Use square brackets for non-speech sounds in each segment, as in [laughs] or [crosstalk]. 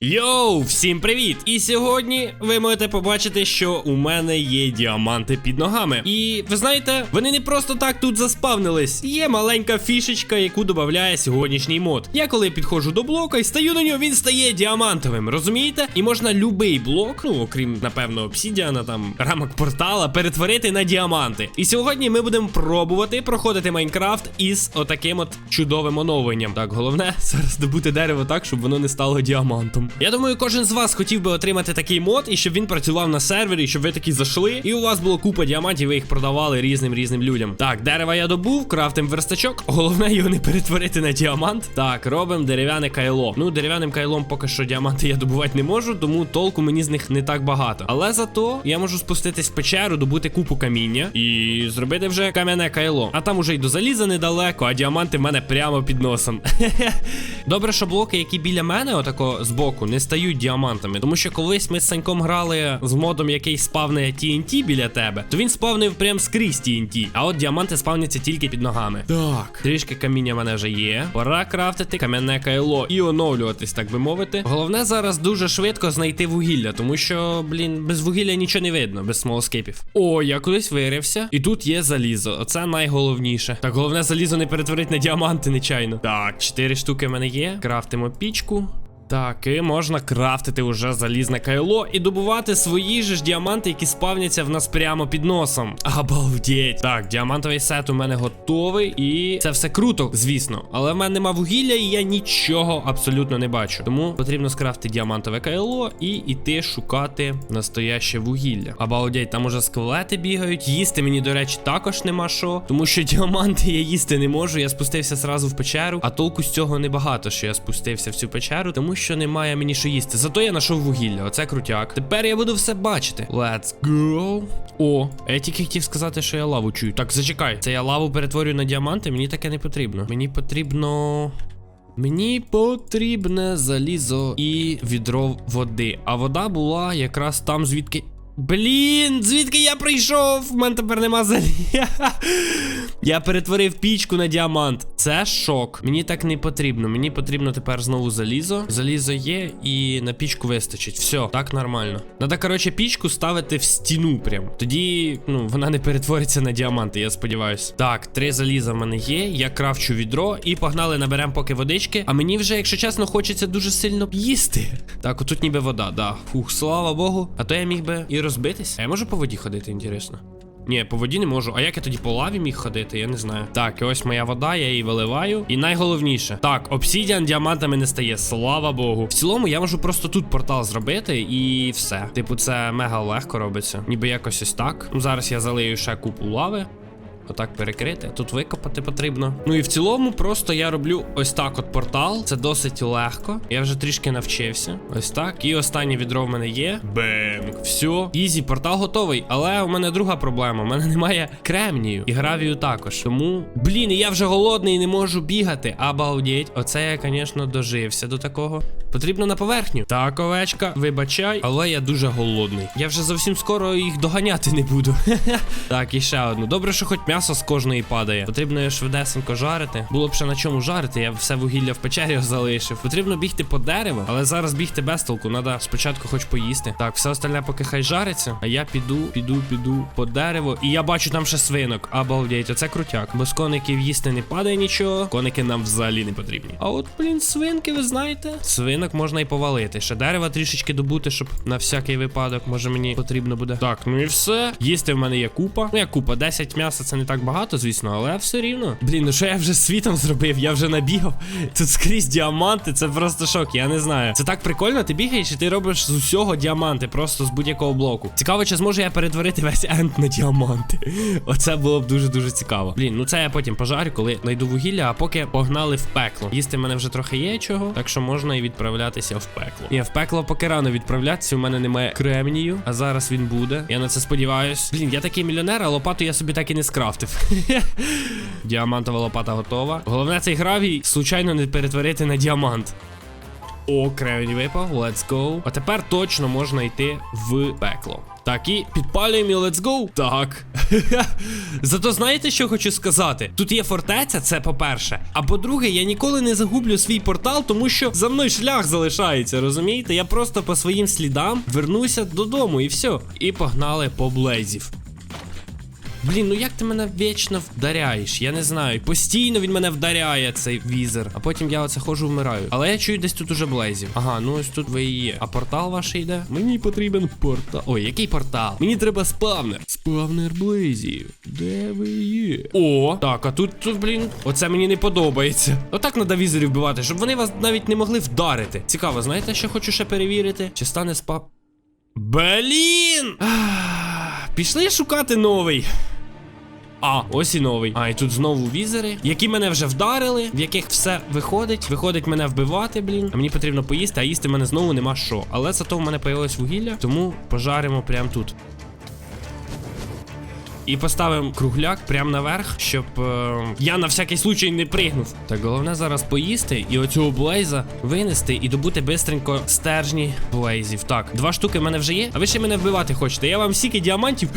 Йоу, всім привіт! І сьогодні ви можете побачити, що у мене є діаманти під ногами. І ви знаєте, вони не просто так тут заспавнились. Є маленька фішечка, яку додає сьогоднішній мод. Я коли підходжу до блока і стаю на нього, він стає діамантовим, розумієте? І можна любий блок, ну окрім напевно обсідіана, там рамок портала, перетворити на діаманти. І сьогодні ми будемо пробувати проходити Майнкрафт із отаким от чудовим оновленням. Так, головне [laughs] зараз добути дерево так, щоб воно не стало діамантом. Я думаю, кожен з вас хотів би отримати такий мод, і щоб він працював на сервері, щоб ви такі зайшли, і у вас було купа діамантів, ви їх продавали різним різним людям. Так, дерева я добув, крафтим верстачок. Головне [laughs] його не перетворити на діамант. Так, робимо дерев'яне кайло. Ну, дерев'яним кайлом поки що діаманти я добувати не можу, тому толку мені з них не так багато. Але зато я можу спуститись в печеру, добути купу каміння і зробити вже кам'яне кайло. А там уже й до заліза недалеко, а діаманти в мене прямо під носом. [laughs] Добре, що блоки, які біля мене, отако збоку, не стають діамантами. Тому що колись ми з Саньком грали з модом, який спавне TNT біля тебе, то він спавнив прям скрізь TNT. А от діаманти спавняться тільки під ногами. Так, трішки каміння в мене вже є. Пора крафтити кам'яне кайло і оновлюватись, так би мовити. Головне зараз дуже швидко знайти вугілля, тому що, блін, без вугілля нічого не видно, без смолоскипів. О, я кудись вирився, і тут є залізо. Оце найголовніше. Так, головне залізо не перетворить на діаманти нечайно. Так, чотири штуки в мене є. Крафтимо пічку. Так, можна крафтити уже залізне кайло і добувати свої же ж діаманти, які спавняться в нас прямо під носом. Обалдеть. Так, діамантовий сет у мене готовий, і це все круто, звісно. Але в мене нема вугілля, і я нічого абсолютно не бачу. Тому потрібно скрафтити діамантове кайло і йти шукати настояще вугілля. Обалдеть, там уже скелети бігають. Їсти мені, до речі, також нема що. Тому що діаманти я їсти не можу. Я спустився зразу в печеру, а толку з цього небагато, що я спустився в цю печеру, тому що немає мені що їсти. Зато я знайшов вугілля. Оце крутяк. Тепер я буду все бачити. Let's go. О, я тільки хотів сказати, що я лаву чую. Так, зачекай. Це я лаву перетворюю на діаманти. Мені таке не потрібно. Мені потрібно. Мені потрібне залізо і відро води. А вода була якраз там, звідки. Блін, звідки я прийшов? В мене тепер нема заліза. [laughs] Я перетворив пічку на діамант. Це шок. Мені так не потрібно. Мені потрібно тепер знову залізо. Залізо є і на пічку вистачить. Все, так нормально. Надо, коротше, пічку ставити в стіну прям. Тоді, ну, вона не перетвориться на діаманти, я сподіваюся. Так, три заліза в мене є. Я крафчу відро і погнали, наберемо поки водички. А мені вже, якщо чесно, хочеться дуже сильно їсти. Так, отут ніби вода, да. Фух, слава Богу. А то я міг би і розбитись. А я можу по воді ходити, інтересно. Ні, по воді не можу. А як я тоді по лаві міг ходити? Я не знаю. Так, і ось моя вода, я її виливаю. І найголовніше, так, обсідіан діамантами не стає, слава Богу. В цілому я можу просто тут портал зробити і все. Типу, це мега легко робиться. Ніби якось ось так. Ну, зараз я залию ще купу лави. Отак перекрити. Тут викопати потрібно. Ну і в цілому, просто я роблю ось так: от портал. Це досить легко. Я вже трішки навчився. Ось так. І останнє відро в мене є. Бенг. Все. Ізі, портал готовий. Але у мене друга проблема. У мене немає кремнію і гравію також. Тому, блін, я вже голодний не можу бігати. Обалдеть. Оце я, звісно, дожився до такого. Потрібно на поверхню. Так, овечка, вибачай, але я дуже голодний. Я вже зовсім скоро їх доганяти не буду. [laughs] так, і ще одну. Добре, що хоч м'ясо з кожної падає. Потрібно швидесенько жарити. Було б ще на чому жарити, я все вугілля в печері залишив. Потрібно бігти по дереву, але зараз бігти без толку. Надо спочатку хоч поїсти. Так, все остальне поки хай жариться. А я піду, піду, піду по дереву. І я бачу там ще свинок. Обалдеть, оце крутяк. Бо з коників їсти не падає нічого. Коники нам взагалі не потрібні. А от, блін, свинки, ви знаєте? Свинок можна і повалити. Ще дерева трішечки добути, щоб на всякий випадок, може мені потрібно буде. Так, ну і все. Їсти в мене є купа. Ну, як купа, 10 м'яса це не так багато, звісно, але все рівно. Блін, ну що я вже світом зробив? Я вже набігав. Тут скрізь діаманти, це просто шок, я не знаю. Це так прикольно, ти бігаєш і ти робиш з усього діаманти, просто з будь-якого блоку. Цікаво, чи зможу я перетворити весь енд на діаманти. Оце було б дуже-дуже цікаво. Блін, ну це я потім пожарю, коли знайду вугілля, а поки погнали в пекло. Їсти в мене вже трохи є чого, так що можна і відправлятися в пекло. Ні, в пекло поки рано відправлятися. У мене немає кремнію, а зараз він буде. Я на це сподіваюсь. Блін, я такий мільйонер, а лопату я собі так і не скрафтив. [laughs] Діамантова лопата готова. Головне цей гравій случайно не перетворити на діамант. О, кремінь випав, let's go. А тепер точно можна йти в пекло. Так, і підпалюємо і let's go. Так. [laughs] Зато знаєте, що хочу сказати? Тут є фортеця, це по-перше. А по-друге, я ніколи не загублю свій портал, тому що за мною шлях залишається, розумієте? Я просто по своїм слідам вернуся додому і все. І погнали по блейзів. Блін, ну як ти мене вічно вдаряєш? Я не знаю. Постійно він мене вдаряє, цей візер. А потім я оце ходжу вмираю. Але я чую десь тут уже блейзів. Ага, ну ось тут ви і є. А портал ваш йде? Мені потрібен портал. Ой, який портал? Мені треба спавнер. Спавнер блейзів. Де ви є? О, так, а тут, тут, блін, оце мені не подобається. Отак треба візерів вбивати, щоб вони вас навіть не могли вдарити. Цікаво, знаєте, що хочу ще перевірити? Чи стане спа. Блін! Пішли шукати новий. А, ось і новий. А, і тут знову візери, які мене вже вдарили, в яких все виходить. Виходить мене вбивати, блін. А мені потрібно поїсти, а їсти мене знову нема що. Але зато в мене появилось вугілля, тому пожаримо прямо тут. І поставимо кругляк прямо наверх, щоб е, я на всякий случай не пригнув. Так, головне зараз поїсти і оцього блейза винести і добути бистренько стержні блейзів. Так, два штуки в мене вже є. А ви ще мене вбивати хочете. Я вам стільки діамантів.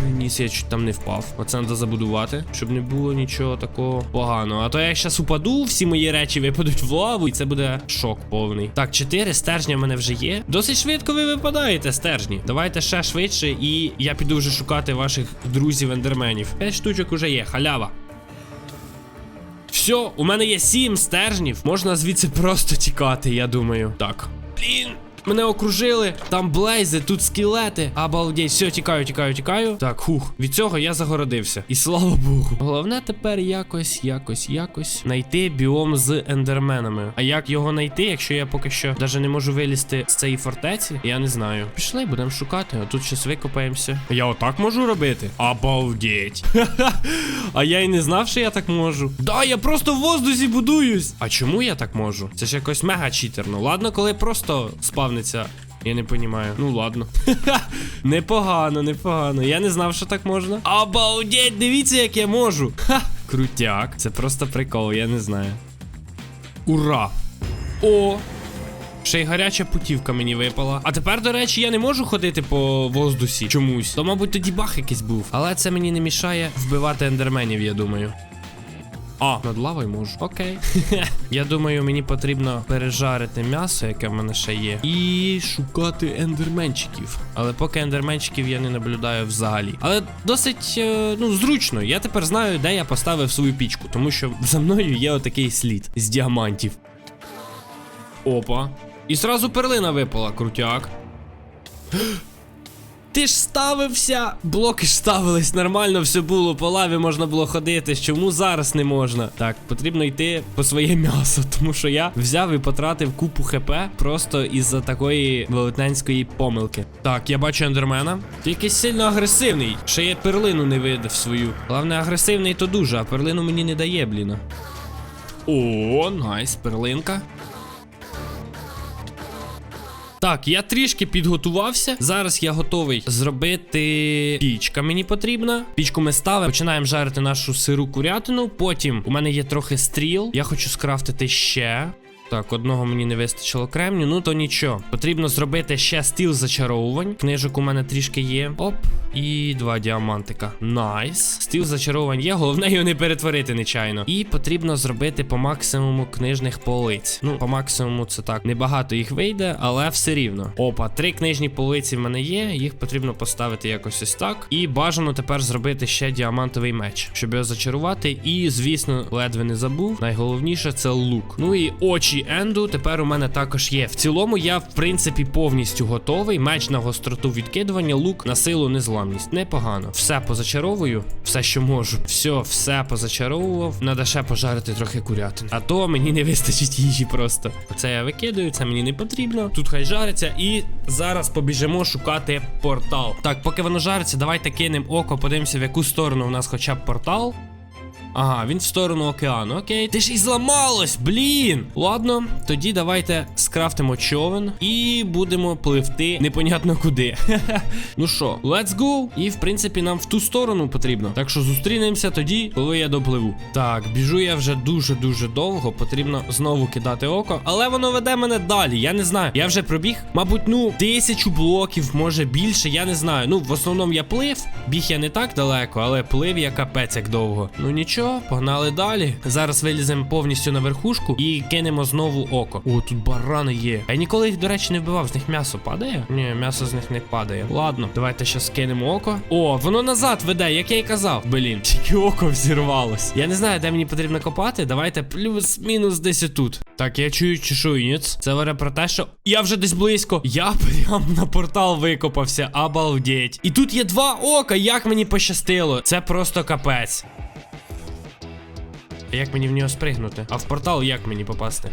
Приніс, я чуть там не впав. Оце треба забудувати, щоб не було нічого такого поганого. А то я зараз упаду, всі мої речі випадуть в лаву, і це буде шок повний. Так, чотири стержня в мене вже є. Досить швидко ви випадаєте, стержні. Давайте ще швидше, і я піду вже шукати ваших друзів ендерменів. П'ять штучок уже є, халява. Все, у мене є сім стержнів. Можна звідси просто тікати, я думаю. Так. Блін. Мене окружили, там блейзи, тут скелети. Обалдеть, все, тікаю, тікаю, тікаю. Так, хух, від цього я загородився. І слава Богу. Головне тепер якось, якось, якось знайти біом з ендерменами. А як його знайти, якщо я поки що навіть не можу вилізти з цієї фортеці, я не знаю. Пішли, будемо шукати, а тут щось викопаємося. Я отак можу робити? Обалдеть. [laughs] А я й не знав, що я так можу. Да, я просто в воздусі будуюсь. А чому я так можу? Це ж якось мега читерно. Ладно, коли просто спавниться. Я не понімаю. Ну ладно. [laughs] непогано, непогано. Я не знав, що так можна. Обалдеть, дивіться, як я можу. Ха! Крутяк. Це просто прикол, я не знаю. Ура! О! Ще й гаряча путівка мені випала. А тепер, до речі, я не можу ходити по воздусі чомусь. То, мабуть, тоді бах якийсь був. Але це мені не мішає вбивати ендерменів, я думаю. А, над лавою можу. Окей. [laughs] я думаю, мені потрібно пережарити м'ясо, яке в мене ще є, і шукати ендерменчиків. Але поки ендерменчиків я не наблюдаю взагалі. Але досить е, ну зручно. Я тепер знаю, де я поставив свою пічку, тому що за мною є отакий слід з діамантів. Опа. І зразу перлина випала, крутяк. Ти ж ставився! Блоки ж ставились нормально, все було, по лаві можна було ходити. Чому зараз не можна? Так, потрібно йти по своє м'ясо, [laughs] тому що я взяв і потратив купу хп просто із-за такої велетенської помилки. Так, я бачу ендермена. Ти якийсь сильно агресивний. Ще я перлину не видав свою. Головне, агресивний то дуже, а перлину мені не дає, бліна. О, найс, перлинка. Так, я трішки підготувався. Зараз я готовий зробити пічка. Мені потрібна. Пічку ми ставимо. Починаємо жарити нашу сиру курятину. Потім у мене є трохи стріл. Я хочу скрафтити ще. Так, одного мені не вистачило кремню, ну то нічого. Потрібно зробити ще стіл зачаровувань. Книжок у мене трішки є. Оп. І два діамантика. Найс. Стіл зачаровувань є, головне його не перетворити нечайно. І потрібно зробити по максимуму книжних полиць. Ну, по максимуму це так. Небагато їх вийде, але все рівно. Опа, три книжні полиці в мене є. Їх потрібно поставити якось ось так. І бажано тепер зробити ще діамантовий меч, щоб його зачарувати. І, звісно, ледве не забув. Найголовніше це лук. Ну і очі енду тепер у мене також є. В цілому я, в принципі, повністю готовий. Меч на гостроту відкидування, лук на силу незламність. Непогано. Все позачаровую, все, що можу. Все, все позачаровував. Надо ще пожарити трохи курятин. А то мені не вистачить їжі просто. Оце я викидаю, це мені не потрібно. Тут хай жариться. І зараз побіжимо шукати портал. Так, поки воно жариться, давайте кинемо око, подивимося, в яку сторону у нас хоча б портал. Ага, він в сторону океану. Окей. Ти ж і зламалось, блін. Ладно, тоді давайте скрафтимо човен і будемо пливти непонятно куди. [laughs] ну що, let's go. І в принципі нам в ту сторону потрібно. Так що зустрінемося тоді, коли я допливу. Так, біжу я вже дуже-дуже довго. Потрібно знову кидати око. Але воно веде мене далі. Я не знаю. Я вже пробіг, мабуть, ну, тисячу блоків, може більше. Я не знаю. Ну, в основному я плив. Біг я не так далеко, але плив я капець як довго. Ну нічого, погнали далі. Зараз виліземо повністю на верхушку і кинемо знову око. О, тут барани є. Я ніколи їх, до речі, не вбивав. З них м'ясо падає? Ні, м'ясо з них не падає. Ладно, давайте ще скинемо око. О, воно назад веде, як я й казав. Блін, тільки око взірвалось. Я не знаю, де мені потрібно копати. Давайте плюс-мінус десь тут. Так, я чую чешуйніць. Це говорить про те, що я вже десь близько. Я [laughs] прям на портал викопався. Обалдеть. І тут є два ока. Як мені пощастило. Це просто капець. Як мені в нього спригнути? А в портал як мені попасти?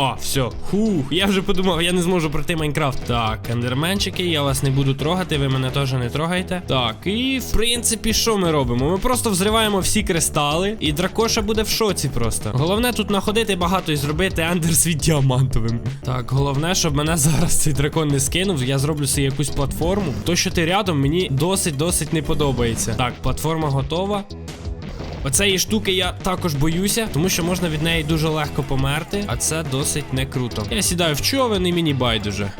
О, все. Хух, я вже подумав, я не зможу пройти Майнкрафт. Так, ендерменчики, я вас не буду трогати, ви мене теж не трогайте. Так, і в принципі, що ми робимо? Ми просто взриваємо всі кристали, і дракоша буде в шоці просто. Головне тут находити багато і зробити ендерсвіт діамантовим. Так, головне, щоб мене зараз цей дракон не скинув. Я зроблю собі якусь платформу. То, що ти рядом, мені досить-досить не подобається. Так, платформа готова. Оцеї штуки я також боюся, тому що можна від неї дуже легко померти, а це досить не круто. Я сідаю в човен і мені байдуже.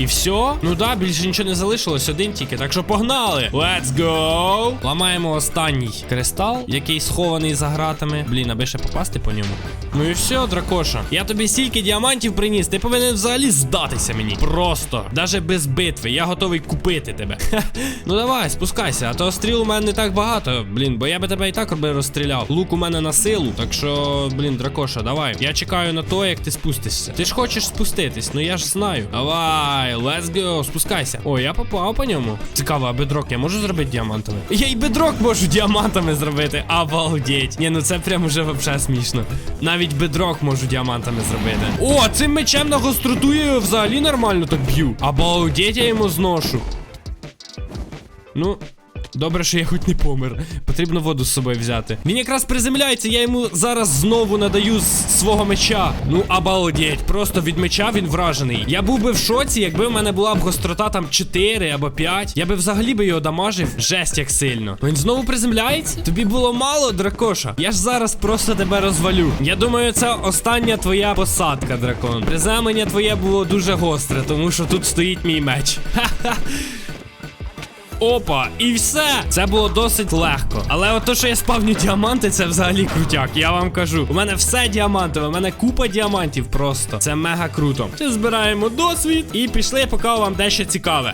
І все? Ну да, більше нічого не залишилось, один тільки. Так що погнали! Let's go! Ламаємо останній кристал, який схований за гратами. Блін, аби ще попасти по ньому. Ну і все, дракоша. Я тобі стільки діамантів приніс, ти повинен взагалі здатися мені. Просто. Даже без битви. Я готовий купити тебе. [laughs] Ну давай, спускайся, а то стріл у мене не так багато. Блін, бо я би тебе і так би розстріляв. Лук у мене на силу, так що, блін, дракоша, давай. Я чекаю на то, як ти спустишся. Ти ж хочеш спуститись, ну я ж знаю. Давай, let's go, спускайся. О, я попав по ньому. Цікаво, а бедрок я можу зробити діамантами? Я і бедрок можу діамантами зробити. Обалдеть. Ні, ну це прям уже вообще смішно. Навіть бедрок можу діамантами зробити. О, цим мечем на гостроту я взагалі нормально так б'ю. Обалдеть, я йому зношу. Ну. Добре, що я хоч не помер. Потрібно воду з собою взяти. Він якраз приземляється, я йому зараз знову надаю з свого меча. Ну, обалдеть, просто від меча він вражений. Я був би в шоці, якби в мене була б гострота там 4 або 5. Я би взагалі би його дамажив. Жесть як сильно. Він знову приземляється? Тобі було мало, дракоша? Я ж зараз просто тебе розвалю. Я думаю, це остання твоя посадка, дракон. Приземлення твоє було дуже гостре, тому що тут стоїть мій меч. [laughs] Ха-ха. Опа, і все. Це було досить легко. Але от то, що я спавню діаманти, це взагалі крутяк. Я вам кажу. У мене все діамантове, у мене купа діамантів просто. Це мега круто. Ще збираємо досвід і пішли, я покажу вам дещо цікаве.